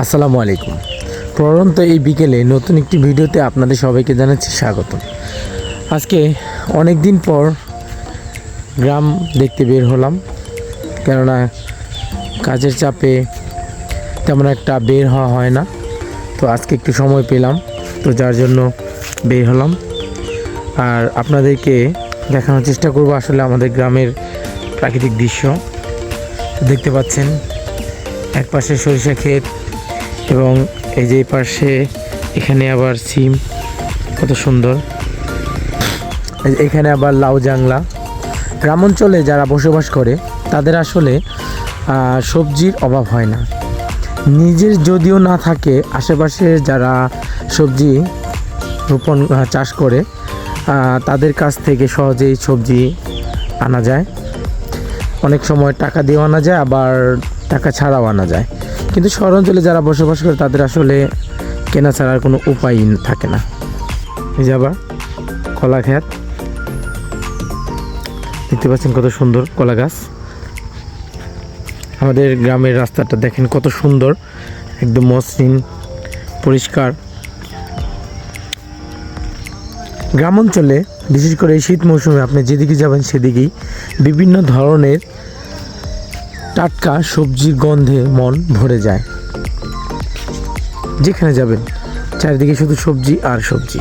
আসসালামু আলাইকুম। পরন্ত এই বিকেলে নতুন একটি ভিডিওতে আপনাদের সবাইকে জানাচ্ছি স্বাগত আজকে অনেক দিন পর গ্রাম দেখতে বের হলাম, কেননা কাজের চাপে তেমন একটা বের হওয়া হয় না। তো আজকে একটু সময় পেলাম, তো যার জন্য বের হলাম। আর আপনাদেরকে দেখানোর চেষ্টা করব আসলে আমাদের গ্রামের প্রাকৃতিক দৃশ্য। দেখতে পাচ্ছেন এক পাশে সরিষা ক্ষেত এবং এই যে পাশে এখানে আবার সিম, কত সুন্দর। এখানে আবার লাউ জাংলা। গ্রাম অঞ্চলে যারা বসবাস করে, তাদের আসলে সবজির অভাব হয় না। নিজের যদিও না থাকে, আশেপাশে যারা সবজি রোপণ চাষ করে তাদের কাছ থেকে সহজেই সবজি আনা যায়। অনেক সময় টাকা দিয়েও আনা যায়, আবার টাকা ছাড়াও আনা যায়। কিন্তু শহর অঞ্চলে যারা বসবাস করে, তাদের আসলে কেনা ছাড়ার কোনো উপায় থাকে না। এই যে আবার কলা ক্ষেত দেখতে পাচ্ছেন কত সুন্দর কলা গাছ আমাদের গ্রামের রাস্তাটা দেখেন কত সুন্দর, একদম মসৃণ, পরিষ্কার। গ্রাম অঞ্চলে বিশেষ করে এই শীত মৌসুমে আপনি যেদিকে যাবেন সেদিকেই বিভিন্ন ধরনের টাটকা সবজির গন্ধে মন ভরে যায়। যেখানে যাবেন, চারিদিকে শুধু সবজি আর সবজি।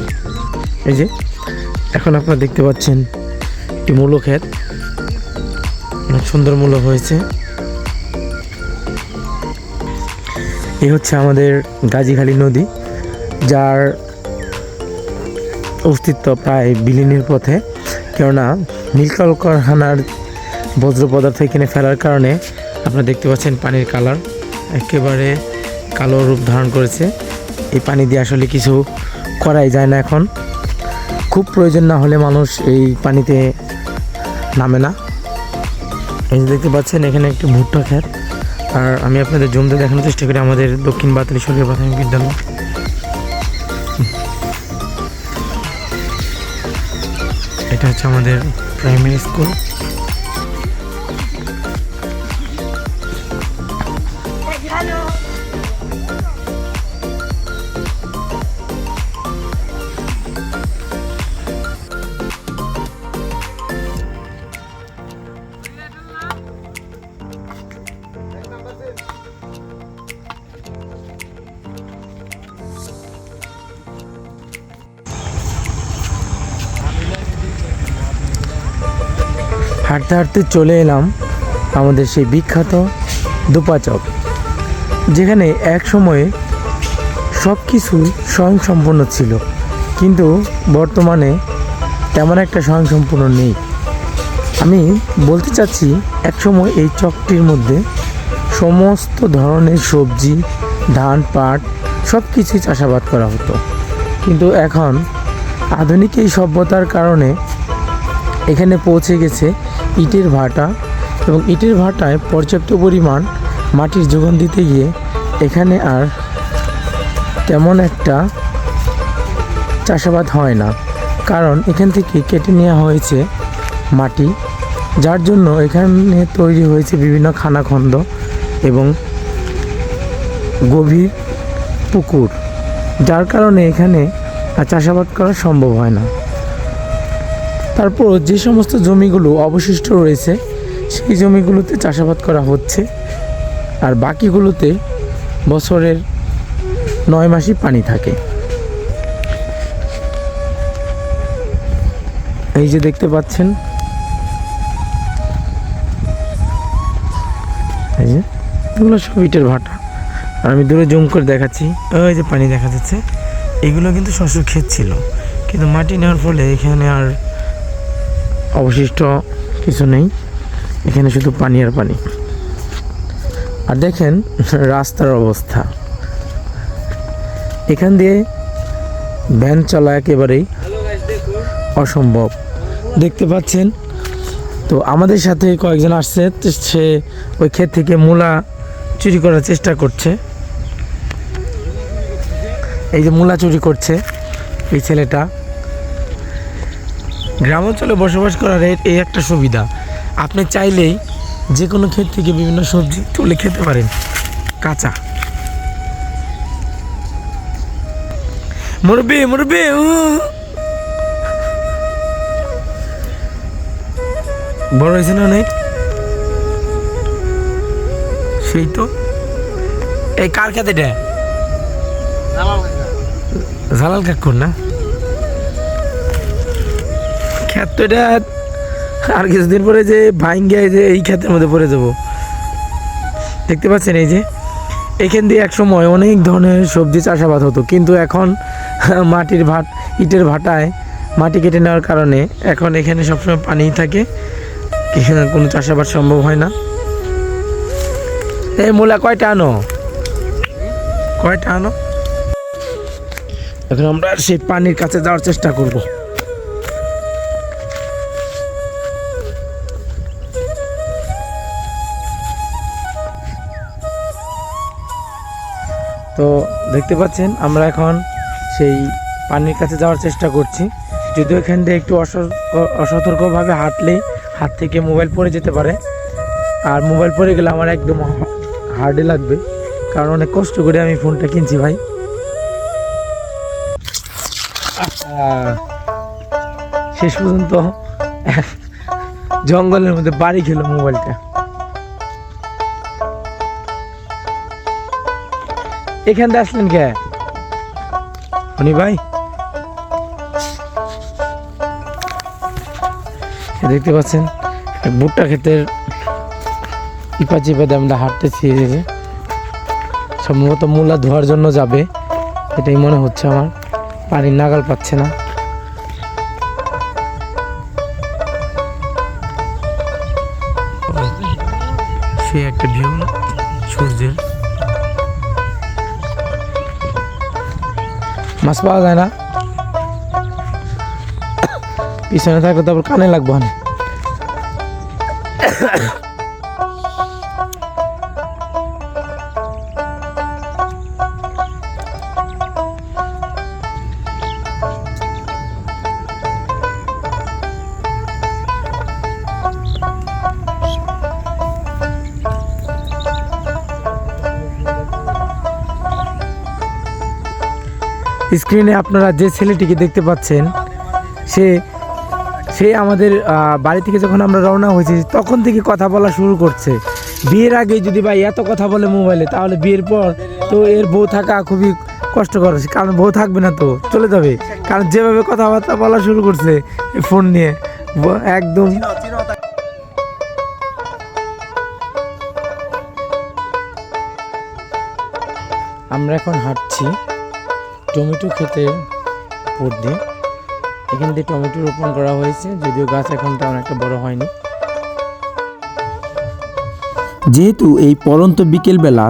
এই যে, এখন আপনারা দেখতে পাচ্ছেন একটি মূলো ক্ষেত অনেক সুন্দর মূলো হয়েছে। এই হচ্ছে আমাদের গাজীখালী নদী, যার অস্তিত্ব প্রায় বিলীনের পথে। কেননা নীলকল কারখানার বজ্র পদার্থ এখানে ফেলার কারণে আপনারা দেখতে পাচ্ছেন পানির কালার। একেবারে কালো রূপ ধারণ করেছে। এই পানি দিয়ে আসলে কিছু করাই যায় না এখন। খুব প্রয়োজন না হলে মানুষ এই পানিতে নামে না। এই দেখতে পাচ্ছেন, এখানে একটি ভুট্টা ক্ষেত। আর আমি আপনাদের জমতে দেখানোর চেষ্টা করি আমাদের দক্ষিণ বাতালি সরকারি প্রাথমিক বিদ্যালয়। এটা হচ্ছে আমাদের প্রাইমারি স্কুল হাঁটতে হাঁটতে চলে এলাম আমাদের সেই বিখ্যাত দুপাচক যেখানে এক সময়ে সব কিছু স্বয়ংসম্পূর্ণ ছিল, কিন্তু বর্তমানে তেমন একটা স্বয়ংসম্পূর্ণ নেই। আমি বলতে চাচ্ছি একসময় এই চকটির মধ্যে সমস্ত ধরনের সবজি, ধান, পাট সব কিছুই চাষাবাদ করা হতো। কিন্তু এখন আধুনিক এই সভ্যতার কারণে এখানে পৌঁছে গেছে ইটের ভাটা এবং ইটের ভাটায় পর্যাপ্ত পরিমাণ মাটির যোগান দিতে গিয়ে এখানে আর তেমন একটা চাষাবাদ হয় না। কারণ এখান থেকে কেটে নেওয়া হয়েছে মাটি, যার জন্য এখানে তৈরি হয়েছে বিভিন্ন খানাখন্দ এবং গভীর পুকুর, যার কারণে এখানে চাষাবাদ করা সম্ভব হয় না। তারপর যে সমস্ত জমিগুলো অবশিষ্ট রয়েছে, সেই জমিগুলোতে চাষাবাদ করা হচ্ছে। আর বাকিগুলোতে বছরের নয় মাসই পানি থাকে। এই যে দেখতে পাচ্ছেন। এই যে, এগুলো সব ইটের ভাটা। আর আমি দূরে জুম করে দেখাচ্ছি। ওই যে পানি দেখা যাচ্ছে। এগুলো কিন্তু শস্য ক্ষেত ছিল। কিন্তু মাটি নেওয়ার ফলে এখানে আর অবশিষ্ট কিছু নেই। এখানে শুধু পানি আর পানি। আর দেখেন রাস্তার অবস্থা। এখান দিয়ে ভ্যান চলা একেবারেই অসম্ভব। দেখতে পাচ্ছেন? তো আমাদের সাথে কয়েকজন আসছে সে ওই ক্ষেত থেকে মূলা চুরি করার চেষ্টা করছে। এই যে মূলা চুরি করছে এই ছেলেটা। গ্রাম অঞ্চলে বসবাস করার এই একটা সুবিধা। আপনি চাইলেই যে কোনো ক্ষেত থেকে বিভিন্ন সবজি তুলে খেতে পারেন। কাঁচা। মুরব্বি উ। বড় হয়েছে না অনেক? সেই তো। এই কার খেতে জালাল কাকুর না? ক্ষেত তো এটা আর কিছুদিন পরে যে ভাঙ্গে যে এই ক্ষেতের মধ্যে পড়ে যাব। দেখতে পাচ্ছেন এই যে, এখান দিয়ে এক সময় অনেক ধরনের সবজি চাষাবাদ হতো। কিন্তু এখন মাটির ভাট, ইটের ভাটায় মাটি কেটে নেওয়ার কারণে এখন এখানে সবসময় পানিই থাকে। কোনো চাষাবাদ সম্ভব হয় না। এই মূলা কয়টা আনো? কয়টা আনো? এখন আমরা সেই পানির কাছে যাওয়ার চেষ্টা করব। তো দেখতে পাচ্ছেন, আমরা এখন সেই পানির কাছে যাওয়ার চেষ্টা করছি। যদিও এখান দিয়ে একটু অস- অসতর্কভাবে হাঁটলে হাত থেকে মোবাইল পড়ে যেতে পারে। আর মোবাইল পড়ে গেলে আমার একদম হার্ডে লাগবে, কারণ অনেক কষ্ট করে আমি ফোনটা কিনছি ভাই। শেষ পর্যন্ত জঙ্গলের মধ্যে বাড়ি খেলো মোবাইলটা। এখান দিয়ে আসলেন কে? উনি ভাই। দেখতে পাচ্ছেন ভুট্টা ক্ষেতের ইপা চিপাতে আমরা হাঁটতেছি সম্ভবত মূলা ধোয়ার জন্য যাবে এটাই মনে হচ্ছে আমার। পানির নাগাল পাচ্ছে না। সে একটা ভিউ সূর্যের মাছ পাওয়া যায় না। পিছনে থাকলে তারপর কানে লাগবো না। স্ক্রিনে আপনারা যে ছেলেটিকে দেখতে পাচ্ছেন, সে সে আমাদের বাড়ি থেকে যখন আমরা রওনা হয়েছি, তখন থেকে কথা বলা শুরু করছে। বিয়ের আগে যদি ভাই এত কথা বলে মোবাইলে, তাহলে বিয়ের পর তো এর বউ থাকা খুবই কষ্টকর। কারণ বউ থাকবে না তো, চলে যাবে। কারণ যেভাবে কথাবার্তা বলা শুরু করছে ফোন নিয়ে একদম আমরা এখন হাঁটছি। টমেটো খেতে দিয়ে। এখান দিয়ে টমেটো রোপণ করা হয়েছে, যদিও গাছ এখন তেমন একটা বড় হয়নি। যেহেতু এই পরন্ত বিকেলবেলা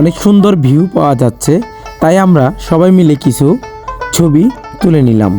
অনেক সুন্দর ভিউ পাওয়া যাচ্ছে, তাই আমরা সবাই মিলে কিছু ছবি তুলে নিলাম।